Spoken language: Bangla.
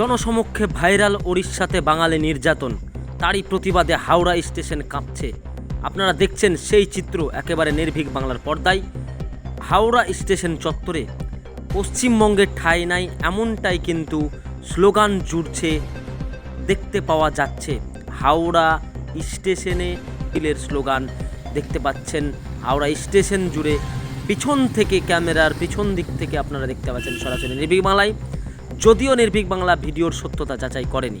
জনসমক্ষে ভাইরাল ওড়িশাতে বাঙালি নির্যাতন। তারই প্রতিবাদে হাওড়া স্টেশন কাঁপছে। আপনারা দেখছেন সেই চিত্র, একেবারে নির্ভীক বাংলার পর্দায়। হাওড়া স্টেশন চত্বরে পশ্চিমবঙ্গের ঠাঁই নাই এমনটাই কিন্তু স্লোগান জুড়ছে, দেখতে পাওয়া যাচ্ছে। হাওড়া স্টেশনে বিলের স্লোগান দেখতে পাচ্ছেন। হাওড়া স্টেশন জুড়ে পিছন থেকে ক্যামেরার পিছন দিক থেকে আপনারা দেখতে পাচ্ছেন সরাসরি নির্ভীক বাংলায়। যদিও নির্ভীক বাংলা ভিডিওর সত্যতা যাচাই করেনি।